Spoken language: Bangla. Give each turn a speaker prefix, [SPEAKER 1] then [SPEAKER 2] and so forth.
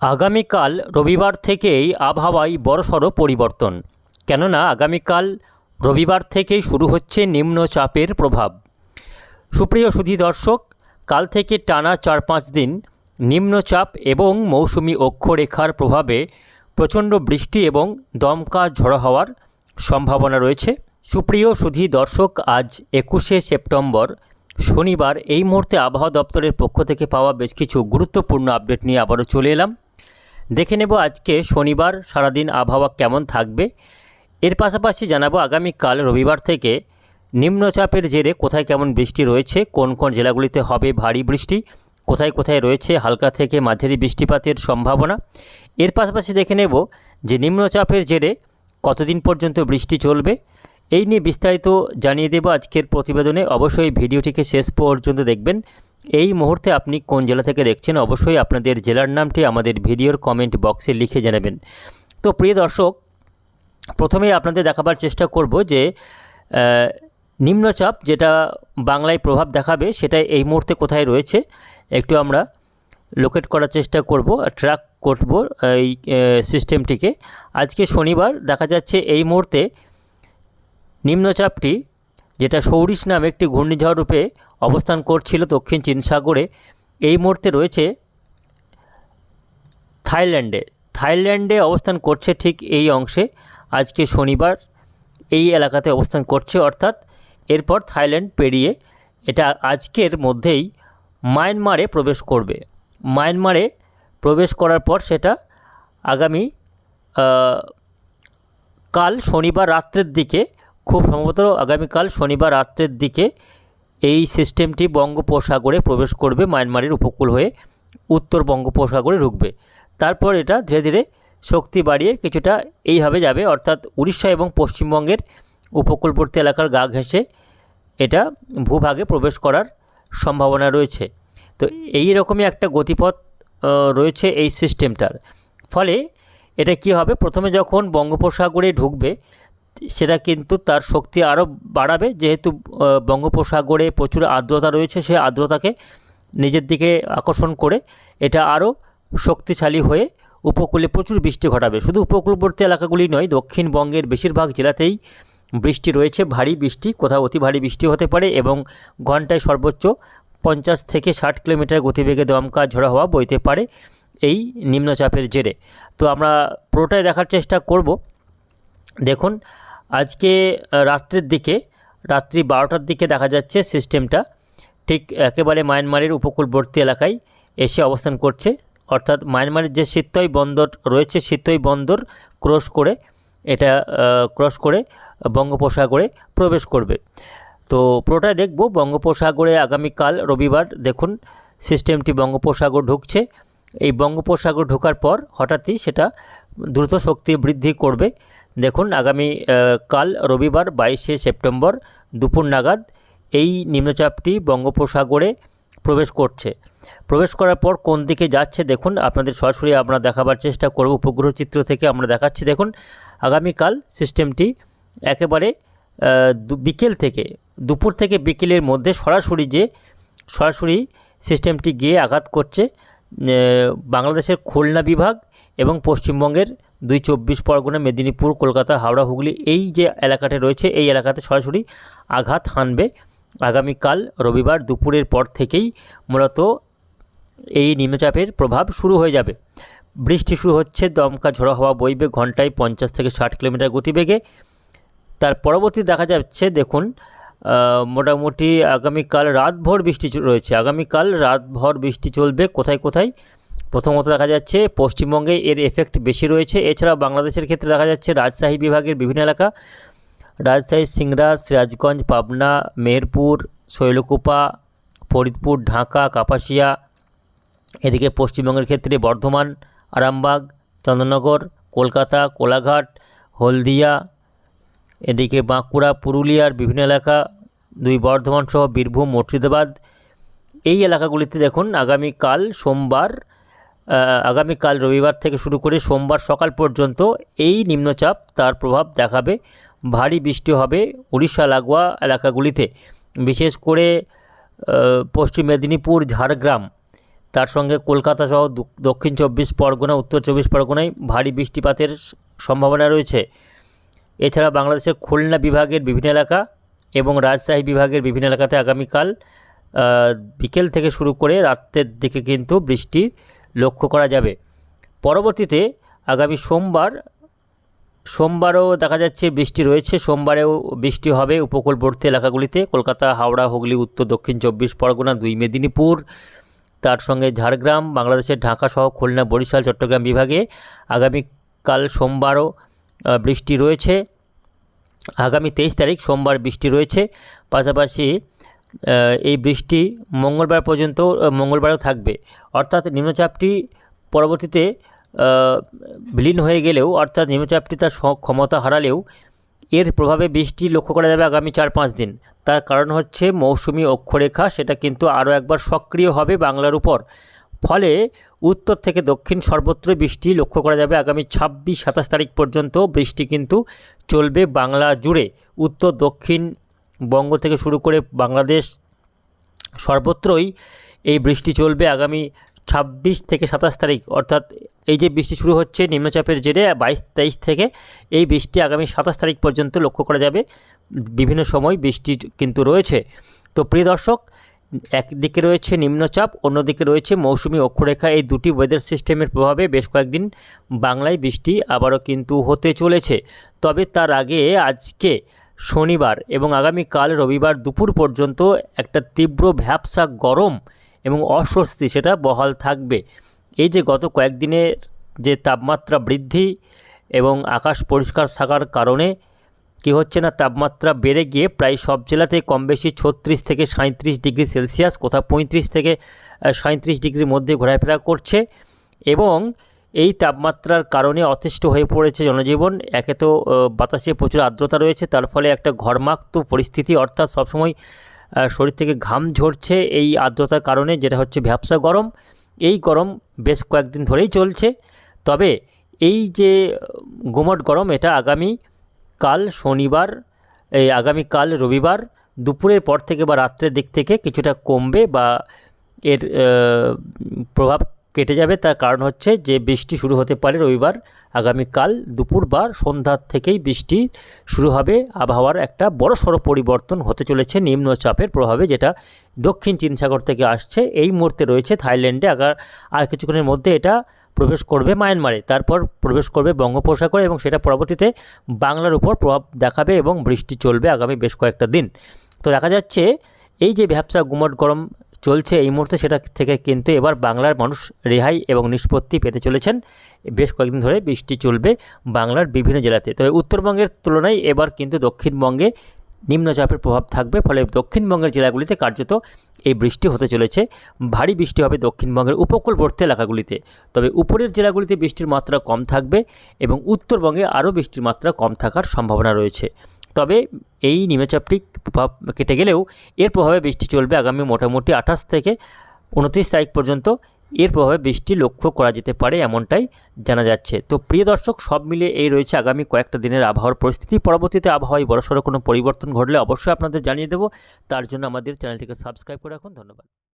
[SPEAKER 1] আগামীকাল রবিবার থেকেই আবহাওয়ায় বড়সড় পরিবর্তন। কেননা আগামীকাল রবিবার থেকেই শুরু হচ্ছে নিম্নচাপের প্রভাব। সুপ্রিয় সুধী দর্শক, কাল থেকে টানা চার পাঁচ দিন নিম্নচাপ এবং মৌসুমি অক্ষরেখার প্রভাবে প্রচণ্ড বৃষ্টি এবং দমকা ঝড়ো হওয়ার সম্ভাবনা রয়েছে। সুপ্রিয় সুধী দর্শক, আজ একুশে সেপ্টেম্বর, শনিবার এই মুহূর্তে আবহাওয়া দপ্তরের পক্ষ থেকে পাওয়া বেশ কিছু গুরুত্বপূর্ণ আপডেট নিয়ে আবারও চলে এলাম। দেখে নেব আজকে শনিবার, সারাদিন আবহাওয়া কেমন থাকবে। এর পাশাপাশি জানাব আগামীকাল রবিবার থেকে নিম্নচাপের জেরে কোথায় কেমন বৃষ্টি রয়েছে, কোন কোন জেলাগুলিতে হবে ভারী বৃষ্টি, কোথায় কোথায় রয়েছে হালকা থেকে মাঝারি বৃষ্টিপাতের সম্ভাবনা। এর পাশাপাশি দেখে নেব যে নিম্নচাপের জেরে কতদিন পর্যন্ত বৃষ্টি চলবে। এই নিয়ে বিস্তারিত জানিয়ে দেব আজকের প্রতিবেদনে। অবশ্যই ভিডিওটিকে শেষ পর্যন্ত দেখবেন। এই মুহূর্তে আপনি কোন জেলা থেকে দেখছেন, অবশ্যই আপনাদের জেলার নামটি আমাদের ভিডিওর কমেন্ট বক্সে লিখে জানাবেন। তো প্রিয় দর্শক, প্রথমেই আপনাদের দেখাবার চেষ্টা করব যে নিম্নচাপ যেটা বাংলায় প্রভাব দেখাবে সেটা এই মুহূর্তে কোথায় রয়েছে, একটু আমরা লোকেট করার চেষ্টা করব ট্র্যাক করব এই সিস্টেমটিকে আজকে শনিবার দেখা যাচ্ছে এই মুহূর্তে নিম্নচাপটি, যেটা সৌরিশ নামে একটি ঘূর্ণিঝড় রূপে অবস্থান করছিল দক্ষিণ চীন সাগরে। এই মুহূর্তে রয়েছে থাইল্যান্ডে। থাইল্যান্ডে অবস্থান করছে ঠিক এই অংশে। আজকে শনিবার এই এলাকাতে অবস্থান করছে, অর্থাৎ এরপর থাইল্যান্ড পেরিয়ে এটা আজকের মধ্যেই মায়ানমারে প্রবেশ করবে। মায়ানমারে প্রবেশ করার পর সেটা আগামী কাল শনিবার রাত্রের দিকে, খুব সম্ভবত আগামীকাল শনিবার রাত্রের দিকে এই সিস্টেমটি বঙ্গোপসাগরে প্রবেশ করবে, মায়ানমারের উপকূল হয়ে উত্তর বঙ্গোপসাগরে ঢুকবে। তারপর এটা ধীরে ধীরে শক্তি বাড়িয়ে কিছুটা এইভাবে যাবে, অর্থাৎ উড়িষ্যা এবং পশ্চিমবঙ্গের উপকূলবর্তী এলাকার গা ঘেঁষে এটা ভূভাগে প্রবেশ করার সম্ভাবনা রয়েছে। তো এই রকমই একটা গতিপথ রয়েছে এই সিস্টেমটার। ফলে এটা কি হবে? প্রথমে যখন বঙ্গোপসাগরে ঢুকবে সেটা কিন্তু তার শক্তি আরও বাড়াবে। যেহেতু বঙ্গোপসাগরে প্রচুর আর্দ্রতা রয়েছে সেই আর্দ্রতাকে নিজের দিকে আকর্ষণ করে এটা আরও শক্তিশালী হয়ে উপকূলে প্রচুর বৃষ্টি ঘটাবে। শুধু উপকূলবর্তী এলাকাগুলি নয়, দক্ষিণবঙ্গের বেশিরভাগ জেলাতেই বৃষ্টি রয়েছে, ভারী বৃষ্টি, কোথাও অতি ভারী বৃষ্টি হতে পারে এবং ঘন্টায় সর্বোচ্চ পঞ্চাশ থেকে ষাট কিলোমিটার গতিবেগে দমকা ঝোড়া হওয়া বইতে পারে এই নিম্নচাপের জেরে। তো আমরা পুরোটাই দেখার চেষ্টা করব। দেখুন আজকে রাত্রের দিকে, রাত্রি বারোটার দিকে দেখা যাচ্ছে সিস্টেমটা। ঠিক একেবারে মায়ানমারের উপকূলবর্তী এলাকায় এসে অবস্থান করছে। অর্থাৎ মায়ানমারের যে সিত্তই বন্দর রয়েছে সিত্তই বন্দর ক্রস করে, এটা ক্রস করে, বঙ্গোপসাগরে প্রবেশ করবে। তো পুরোটাই দেখব বঙ্গোপসাগরে আগামীকাল রবিবার। দেখুন, সিস্টেমটি বঙ্গোপসাগর ঢুকছে। এই বঙ্গোপসাগর ঢোকার পর হঠাৎই সেটা দ্রুত শক্তি বৃদ্ধি করবে। দেখুন, আগামী কাল রবিবার বাইশে সেপ্টেম্বর দুপুর নাগাদ এই নিম্নচাপটি বঙ্গোপসাগরে প্রবেশ করছে। প্রবেশ করার পর কোন দিকে যাচ্ছে দেখুন, আপনাদের সরাসরি আমরা দেখাবার চেষ্টা করব উপগ্রহ চিত্র থেকে আমরা দেখাচ্ছি। দেখুন, আগামীকাল সিস্টেমটি একেবারে বিকেল থেকে, দুপুর থেকে বিকেলের মধ্যে সরাসরি যে, সরাসরি সিস্টেমটি গিয়ে আঘাত করছে বাংলাদেশের খুলনা বিভাগ এবং পশ্চিমবঙ্গের দুই চব্বিশ পরগনা, মেদিনীপুর, কলকাতা, হাওড়া, হুগলি এই যে এলাকাটা রয়েছে, এই এলাকাতে সরাসরি আঘাত হানবে। আগামীকাল রবিবার দুপুরের পর থেকেই মূলত এই নিম্নচাপের প্রভাব শুরু হয়ে যাবে। বৃষ্টি শুরু হচ্ছে, দমকা ঝোড়ো হওয়া বইবে ঘন্টায় পঞ্চাশ থেকে ষাট কিলোমিটার গতিবেগে। তার পরবর্তী দেখা যাচ্ছে, দেখুন মোটামুটি আগামীকাল রাতভর বৃষ্টি রয়েছে। আগামীকাল রাতভর বৃষ্টি চলবে, কোথায় কোথায়? প্রথমত দেখা যাচ্ছে পশ্চিমবঙ্গে এর এফেক্ট বেশি রয়েছে। এছাড়া বাংলাদেশের ক্ষেত্রে দেখা যাচ্ছে রাজশাহী বিভাগের বিভিন্ন এলাকা, রাজশাহী সিংড়া সিরাজগঞ্জ, পাবনা, মেহেরপুর, শৈলকুপা, ফরিদপুর, ঢাকা, কাপাসিয়া, এদিকে পশ্চিমবঙ্গের ক্ষেত্রে বর্ধমান, আরামবাগ চন্দননগর কলকাতা, কোলাঘাট, হলদিয়া, এদিকে বাঁকুড়া, পুরুলিয়ার বিভিন্ন এলাকা, দুই বর্ধমান সহ বীরভূম, মুর্শিদাবাদ। এই এলাকাগুলিতে দেখুন, আগামীকাল সোমবার আগামীকাল রবিবার থেকে শুরু করে সোমবার সকাল পর্যন্ত এই নিম্নচাপ তার প্রভাব দেখাবে। ভারী বৃষ্টি হবে উড়িষ্যা, লাগোয়া এলাকাগুলিতে। বিশেষ করে পশ্চিম মেদিনীপুর, ঝাড়গ্রাম। তার সঙ্গে কলকাতা সহ দক্ষিণ চব্বিশ পরগনা, উত্তর চব্বিশ পরগনায় ভারী বৃষ্টিপাতের সম্ভাবনা রয়েছে। এছাড়া বাংলাদেশের খুলনা বিভাগের বিভিন্ন এলাকা এবং রাজশাহী বিভাগের বিভিন্ন এলাকাতে আগামীকাল বিকেল থেকে শুরু করে রাতের দিকে কিন্তু বৃষ্টি লক্ষ্য করা যাবে। পরবর্তীতে আগামী সোমবার, সোমবারও দেখা যাচ্ছে বৃষ্টি রয়েছে। সোমবারেও বৃষ্টি হবে উপকূলবর্তী এলাকাগুলিতে। কলকাতা, হাওড়া, হুগলি, উত্তর, দক্ষিণ চব্বিশ পরগনা, দুই মেদিনীপুর, তার সঙ্গে ঝাড়গ্রাম, বাংলাদেশের ঢাকা সহ খুলনা, বরিশাল, চট্টগ্রাম বিভাগে আগামীকাল সোমবারও বৃষ্টি রয়েছে। আগামী তেইশ তারিখ সোমবার বৃষ্টি রয়েছে। পাশাপাশি এই বৃষ্টি মঙ্গলবার পর্যন্ত মঙ্গলবারও থাকবে। অর্থাৎ নিম্নচাপটি পরবর্তীতে বিলীন হয়ে গেলেও, অর্থাৎ নিম্নচাপটি তার ক্ষমতা হারালেও, এর প্রভাবে বৃষ্টি লক্ষ্য করা যাবে আগামী চার পাঁচ দিন। তার কারণ হচ্ছে মৌসুমি অক্ষরেখা, সেটা কিন্তু আরও একবার সক্রিয় হবে বাংলার উপর। ফলে উত্তর থেকে দক্ষিণ সর্বত্র বৃষ্টি লক্ষ্য করা যাবে আগামী ছাব্বিশ সাতাশ তারিখ পর্যন্ত। বৃষ্টি কিন্তু চলবে বাংলা জুড়ে। উত্তর, দক্ষিণ বঙ্গ থেকে শুরু করে বাংলাদেশ সর্বত্রই এই বৃষ্টি চলবে আগামী ছাব্বিশ থেকে সাতাশ তারিখ। অর্থাৎ এই যে বৃষ্টি শুরু হচ্ছে নিম্নচাপের জেরে বাইশ, তেইশ থেকে এই বৃষ্টি আগামী সাতাশ তারিখ পর্যন্ত লক্ষ্য করা যাবে। বিভিন্ন সময় বৃষ্টি কিন্তু রয়েছে। তো প্রিয় দর্শক, একদিকে রয়েছে নিম্নচাপ, অন্যদিকে রয়েছে মৌসুমি অক্ষরেখা। এই দুটি ওয়েদার সিস্টেমের প্রভাবে বেশ কয়েকদিন বাংলায় বৃষ্টি আবারও কিন্তু হতে চলেছে। তবে তার আগে আজকে শনিবার এবং আগামীকাল রবিবার দুপুর পর্যন্ত একটা তীব্র ভ্যাবসা গরম এবং অস্বস্তি সেটা বহাল থাকবে। এই যে গত কয়েকদিনের যে তাপমাত্রা বৃদ্ধি এবং আকাশ পরিষ্কার থাকার কারণে কী হচ্ছে না, তাপমাত্রা বেড়ে গিয়ে প্রায় সব জেলাতে কম বেশি ছত্রিশ থেকে সাঁত্রিশ ডিগ্রি সেলসিয়াস, কোথাও পঁয়ত্রিশ থেকে সাঁত্রিশ ডিগ্রির মধ্যে ঘোরাফেরা করছে এবং এই তাপমাত্রার কারণে অতিষ্ঠ হয়ে পড়েছে জনজীবন। একে তো বাতাসে প্রচুর আর্দ্রতা রয়েছে, তার ফলে একটা ঘরমাক্ত পরিস্থিতি, অর্থাৎ সবসময় শরীর থেকে ঘাম ঝরছে এই আর্দ্রতার কারণে, যেটা হচ্ছে ভ্যাবসা গরম। এই গরম বেশ কয়েকদিন ধরেই চলছে। তবে এই যে, গুমট গরম, এটা আগামী কাল শনিবার এই আগামীকাল রবিবার, দুপুরের পর থেকে বা রাত্রের দিক থেকে কিছুটা কমবে বা এর প্রভাব কেটে যাবে। তার কারণ হচ্ছে যে বৃষ্টি শুরু হতে পারে রবিবার। আগামীকাল দুপুর বা সন্ধ্যার থেকেই বৃষ্টি শুরু হবে। আবহাওয়ার একটা বড় সড়ো পরিবর্তন হতে চলেছে নিম্নচাপের প্রভাবে, যেটা দক্ষিণ চীন সাগর থেকে আসছে। এই মুহূর্তে রয়েছে থাইল্যান্ডে। আগার, আর কিছুক্ষণের মধ্যে এটা প্রবেশ করবে মায়ানমারে। তারপর প্রবেশ করবে বঙ্গোপসাগরে এবং সেটা পরবর্তীতে বাংলার উপর প্রভাব দেখাবে এবং বৃষ্টি চলবে আগামী বেশ কয়েকটা দিন। তো দেখা যাচ্ছে এই যে ভ্যাবসা, গুমট, গরম চলছে এই মুহূর্তে সেটা থেকে কিন্তু এবার বাংলার মানুষ রেহাই এবং নিষ্পত্তি পেতে চলেছেন। বেশ কয়েকদিন ধরে বৃষ্টি চলবে বাংলার বিভিন্ন জেলাতে। তবে উত্তরবঙ্গের তুলনায় এবার কিন্তু দক্ষিণবঙ্গে নিম্নচাপের প্রভাব থাকবে, ফলে দক্ষিণবঙ্গের জেলাগুলিতে কার্যত এই বৃষ্টি হতে চলেছে। ভারী বৃষ্টি হবে দক্ষিণবঙ্গের উপকূলবর্তী এলাকাগুলিতে। তবে উপরের জেলাগুলিতে বৃষ্টির মাত্রা কম থাকবে এবং উত্তরবঙ্গে আরও বৃষ্টির মাত্রা কম থাকার সম্ভাবনা রয়েছে। তবে এই নিম্নচাপটি প্রভাব কেটে গেলেও এর প্রভাবে বৃষ্টি চলবে আগামী মোটামুটি আঠাশ থেকে উনত্রিশ তারিখ পর্যন্ত। এর প্রভাবে বৃষ্টি লক্ষ্য করা যেতে পারে এমনটাই জানা যাচ্ছে। তো প্রিয় দর্শক, সব মিলিয়ে এই রয়েছে আগামী কয়েকটা দিনের আবহাওয়ার পরিস্থিতি। পরবর্তীতে আবহাওয়ায় বড়সড় কোনো পরিবর্তন ঘটলে অবশ্যই আপনাদের জানিয়ে দেবো। তার জন্য আমাদের চ্যানেলটিকে সাবস্ক্রাইব করে রাখুন। ধন্যবাদ।